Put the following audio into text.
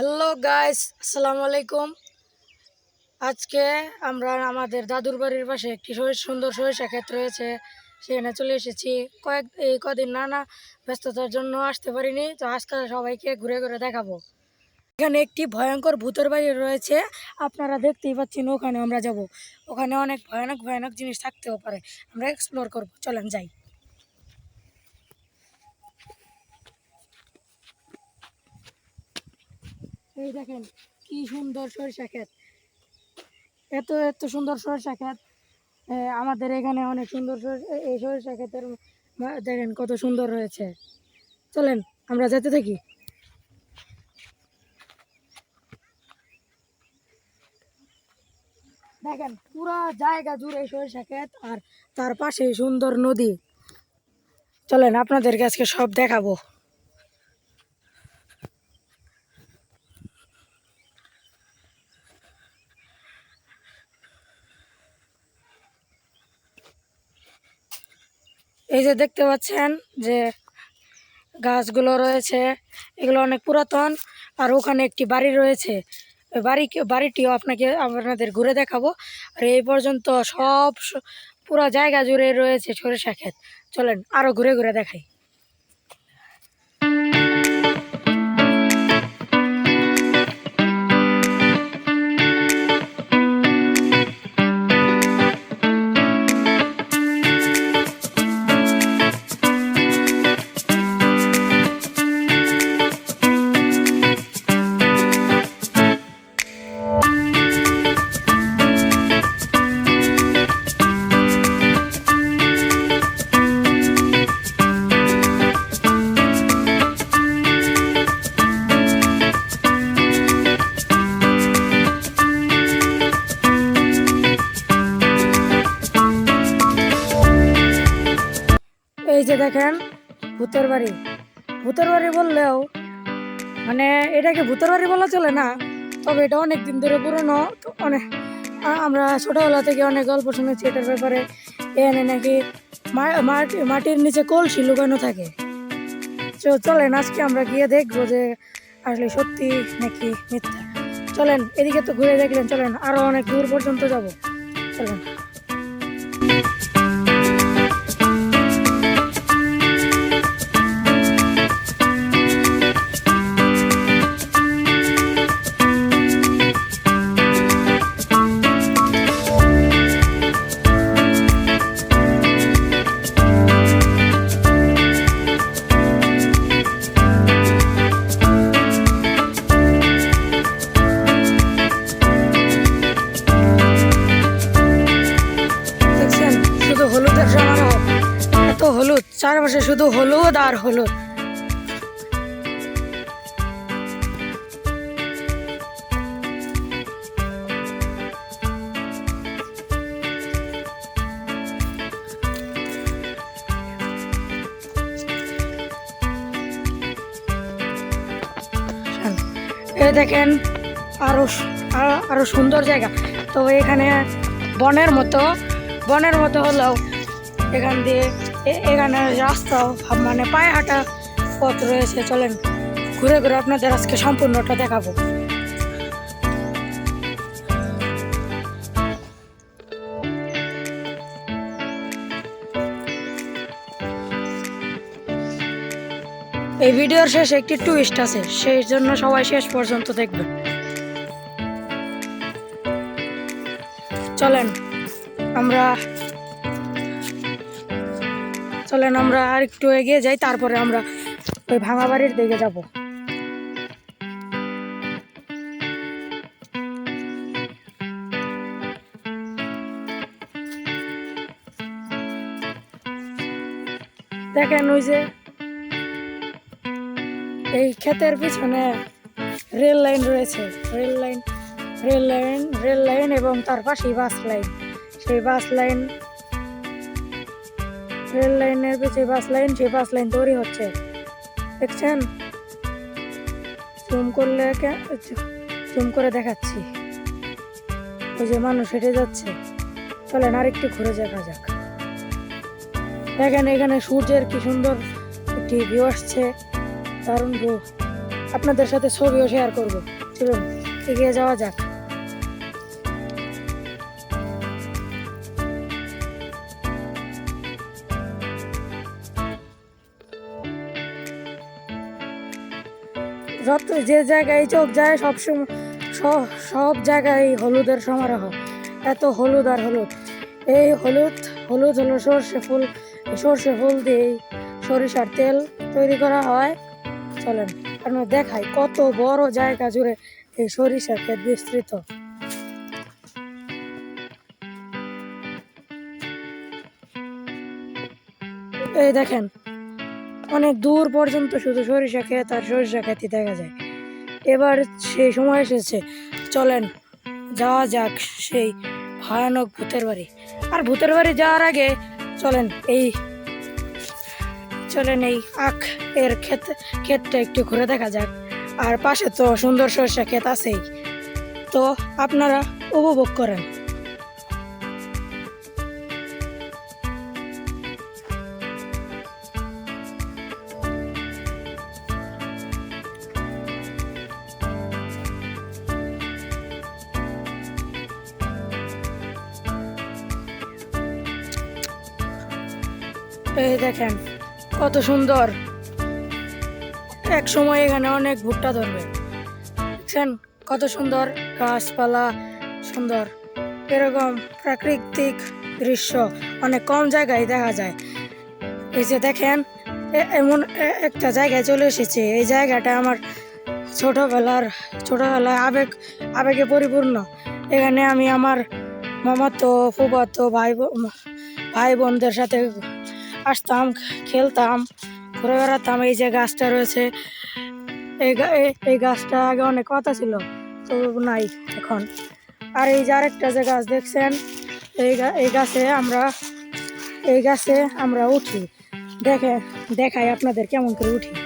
Hello guys আসসালামু আলাইকুম আজকে আমরা আমাদের দাদুর বাড়ির পাশে একটি সুন্দর সরিষা ক্ষেত রয়েছে। সেখানে চলে এসেছি। কয়েক, এই কদিন নানা ব্যস্ততার জন্য আসতে পারিনি, তো আজকে সবাইকে ঘুরে ঘুরে দেখাবো। এখানে একটি ভয়ঙ্কর ভূতের বাড়ি রয়েছে। আপনারা দেখতেই পাচ্ছেন, ওখানে আমরা যাব। ওখানে অনেক ভয়ানক ভয়ানক জিনিস থাকতেও পারে। আমরা এক্সপ্লোর করব। চলেন, যাই। এই দেখেন, কি সুন্দর সরিষা ক্ষেত। এত এত সুন্দর সরিষা ক্ষেত। আমাদের এখানে অনেক সুন্দর এই সরিষা ক্ষেতের দেখেন কত সুন্দর রয়েছে। চলেন, আমরা যেতে থাকি। দেখেন, পুরো জায়গা জুড়ে সরিষা ক্ষেত আর তার পাশে সুন্দর নদী। চলেন, আপনাদেরকে আজকে সব দেখাবো। এই যে দেখতে পাচ্ছেন যে গাছগুলো রয়েছে, এগুলো অনেক পুরাতন আর ওখানে একটি বাড়ি রয়েছে। ওই বাড়ি বাড়িটিও আপনাকে আপনাদের ঘুরে দেখাবো। আর এই পর্যন্ত সব পুরো জায়গা জুড়ে রয়েছে সরিষা ক্ষেত। চলেন আরও ঘুরে ঘুরে দেখাই। এই যে দেখেন, ভূতের বাড়ি। ভূতের বাড়ি বললেও মানে এটাকে ভূতের বাড়ি বলা চলে না, তবে এটা অনেক দিন ধরে পুরনো। অনেক আমরা ছোটবেলা থেকে অনেক গল্প শুনেছি এটার ব্যাপারে। এখানে নাকি মাটির নিচে কলসি লুকানো থাকে। তো চলেন, আজকে আমরা গিয়ে দেখব যে আসলে সত্যি নাকি মিথ্যা। চলেন, এদিকে তো ঘুরে দেখলেন, চলেন, আরও অনেক দূর পর্যন্ত যাব। চলেন। চারপাশে শুধু হলুদ আর হলুদ। দেখেন, আরও আরো- সুন্দর জায়গা। তো এখানে বনের মতো বনের মতো হলেও এখান দিয়ে এখানে রাস্তা মানে পায়ে হাঁটা পথ রয়েছে, চলেন। ঘুরে ঘুরে আপনাদের আজকে সম্পূর্ণটা দেখাবো। এই ভিডিওর শেষে একটি টুইস্ট আছে, সেই জন্য সবাই শেষ পর্যন্ত দেখবেন। চলেন, আমরা চলেন আমরা আর একটু এগিয়ে যাই, তারপরে আমরা ওই ভাঙা বাড়ির দিকে যাব। দেখেন ওই যে এই ক্ষেতের পিছনে রেল লাইন রয়েছে। Rail line rail line rail line এবং তার পাশেই বাস লাইন। সেই বাস লাইন রেল লাইনের পিছিয়ে বাস লাইন সেই বাস লাইন তৈরি হচ্ছে। দেখছেন? জুম করলে জুম করে দেখাচ্ছি। ওই যে মানুষ হেঁটে যাচ্ছে। চলেন আর একটু ঘুরে দেখা যাক। দেখেন এখানে সূর্যের কি সুন্দর একটি ভিউ আসছে। দারুণ ভিউ আপনাদের সাথে ছবিও শেয়ার করব। চলুন, এগিয়ে যাওয়া যাক। যত যে জায়গায় চোখ যায়, সব সময় সব জায়গায় হলুদের সমারোহ। এত হলুদ আর হলুদ। এই হলুদ হলুদ হলো সর্ষে ফুল সর্ষে ফুল দিয়ে সরিষার তেল তৈরি করা হয়। চলেন আপনার দেখাই কত বড় জায়গা জুড়ে এই সরিষা ক্ষেত বিস্তৃত। এই দেখেন অনেক দূর পর্যন্ত শুধু সরিষা ক্ষেত আর সরিষা ক্ষেতই দেখা যায়। এবার সেই সময় এসেছে। চলেন, যাওয়া যাক সেই ভয়ানক ভূতের বাড়ি। আর ভূতের বাড়ি যাওয়ার আগে চলেন এই চলেন এই আখ এর ক্ষেত, ক্ষেতটা একটু ঘুরে দেখা যাক। আর পাশে তো সুন্দর সরষা ক্ষেত আছেই। তো আপনারা উপভোগ করেন। এই দেখেন, কত সুন্দর। এক সময় এখানে অনেক ভুট্টা ধরবে। দেখছেন, কত সুন্দর, গাছপালা সুন্দর। এরকম প্রাকৃতিক দৃশ্য অনেক কম জায়গায় দেখা যায়। এই যে দেখেন এমন একটা জায়গায় চলে এসেছে। এই জায়গাটা আমার ছোটবেলার, ছোটবেলায় আবেগ আবেগে পরিপূর্ণ। এখানে আমি আমার মামাতো ফুবাতো ভাই ভাই বোনদের সাথে আসতাম, খেলতাম ঘুরে বেড়াতাম এই যে গাছটা রয়েছে, এই এই- গাছটা আগে অনেক কথা ছিল, তো নাই এখন। আর এই যে আরেকটা যে গাছ দেখছেন, এই এই গাছে আমরা এই গাছে আমরা উঠি। দেখে দেখাই আপনাদের কেমন করে উঠি।